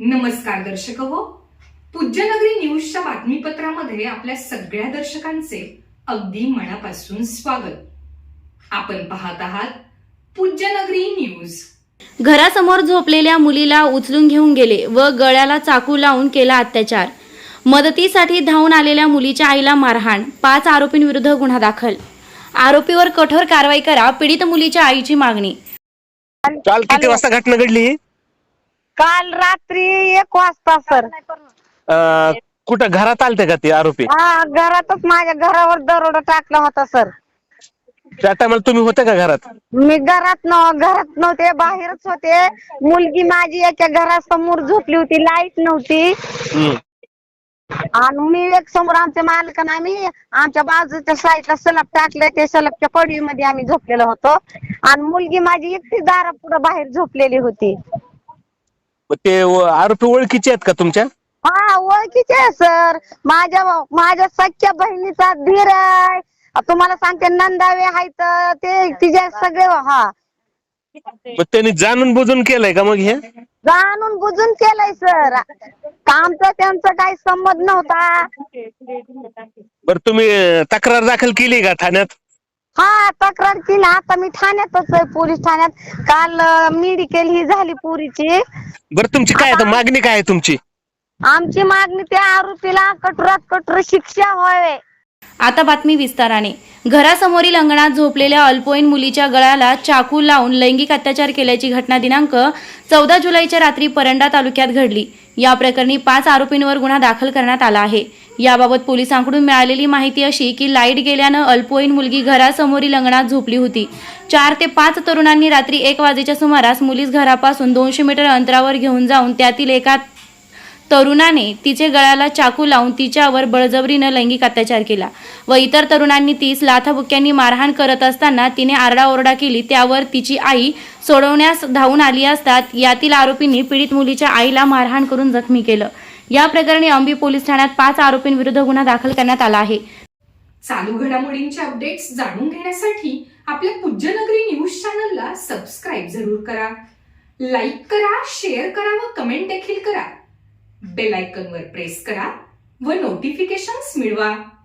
नमस्कार दर्शक हो. पूज्यनगरी न्यूजच्या बातमीपत्रामध्ये आपल्या सगळ्या दर्शकांचे अगदी मनापासून स्वागत. आपण पाहत आहात पूज्यनगरी न्यूज. घरासमोर झोपलेल्या मुलीला उचलून घेऊन गेले व गळ्याला चाकू लावून केला अत्याचार. मदतीसाठी धावून आलेल्या मुलीच्या आईला मारहाण पाच आरोपींविरुद्ध गुन्हा दाखल. आरोपीवर कठोर कारवाई करा पीडित मुलीच्या आईची मागणी. काल किती वाजता घटना घडली? काल रात्री एक वाजता सर अं, कुठं घरात आलते का ते आरोपी? हा घरातच माझ्या घरावर दरोडा टाकला होता सर त्या टायमाला तुम्ही होते का घरात? मी घरात न घरात नव्हते बाहेरच होते. मुलगी माझी एका घरासमोर झोपली होती लाइट नव्हती. हम्म. आणि मी एक समोर आमच्या मालकानं आम्ही आमच्या बाजूच्या साईडला सलप टाकले ते सलपच्या पडवीमध्ये आम्ही झोपलेलो होतो. आणि मुलगी माझी एकटी दारा पुढे बाहेर झोपलेली होती. मग ते व- आरोपी ओळखीचे आहेत का तुमच्या? हा ओळखीचे आहे सर. माझ्या माझ्या सख्या बहिणीचा धीर आहे. तुम्हाला सांगते नंदावे आहेत ते तिचे सगळे हा. मग त्यांनी जाणून बुजून केलंय का मग हे? जाणून बुजून केलंय सर. आमचं त्यांचं काही संमत नव्हता. बरं तुम्ही अं, तक्रार दाखल केली का ठाण्यात? हा तक्रार केली. आता मी ठाण्यातच आहे पोलीस ठाण्यात. काल मेडिकल ही झाली पुरीची. बरं तुमची काय आता मागणी काय आहे तुमची? आमची मागणी त्या आरोपीला कठोरात कठोर शिक्षा व्हावे. आता बातमी विस्ताराने. घरासमोरील अंगणात झोपलेल्या अल्पवयीन मुलीच्या गळ्याला चाकू लावून लैंगिक अत्याचार केल्याची घटना दिनांक चौदा जुलैच्या रात्री परंडा तालुक्यात घडली. या प्रकरणी पाच आरोपींवर गुन्हा दाखल करण्यात आला आहे. याबाबत पोलिसांकडून मिळालेली माहिती अशी की लाइट गेल्यानं अल्पवयीन मुलगी घरासमोरील अंगणात झोपली होती. चार ते पाच तरुणांनी रात्री एक वाजेच्या सुमारास मुलीस घरापासून दोनशे मीटर अंतरावर घेऊन जाऊन त्यातील एका तरुणाने तिचे गळ्याला चाकू लावून तिच्यावर बळजबरीनं लैंगिक अत्याचार केला. व इतर तरुणांनी तीस लाथाबुक्यांनी मारहाण करत असताना तिने आरडाओरडा केली. त्यावर तिची आई सोडवण्यास धावून आली असतात यातील आरोपींनी पीडित मुलीच्या आईला मारहाण करून जखमी केलं. या प्रकरणी अंबी पोलीस ठाण्यात पाच आरोपींविरुद्ध गुन्हा दाखल करण्यात आला आहे. चालू घडामोडींचे अपडेट्स जाणून घेण्यासाठी आपल्या पूज्यनगरी न्यूज चॅनलला सबस्क्राईब जरूर करा. लाईक करा शेअर करा व कमेंट देखील करा. बेल आयकॉनवर प्रेस करा व नोटिफिकेशन्स मिळवा.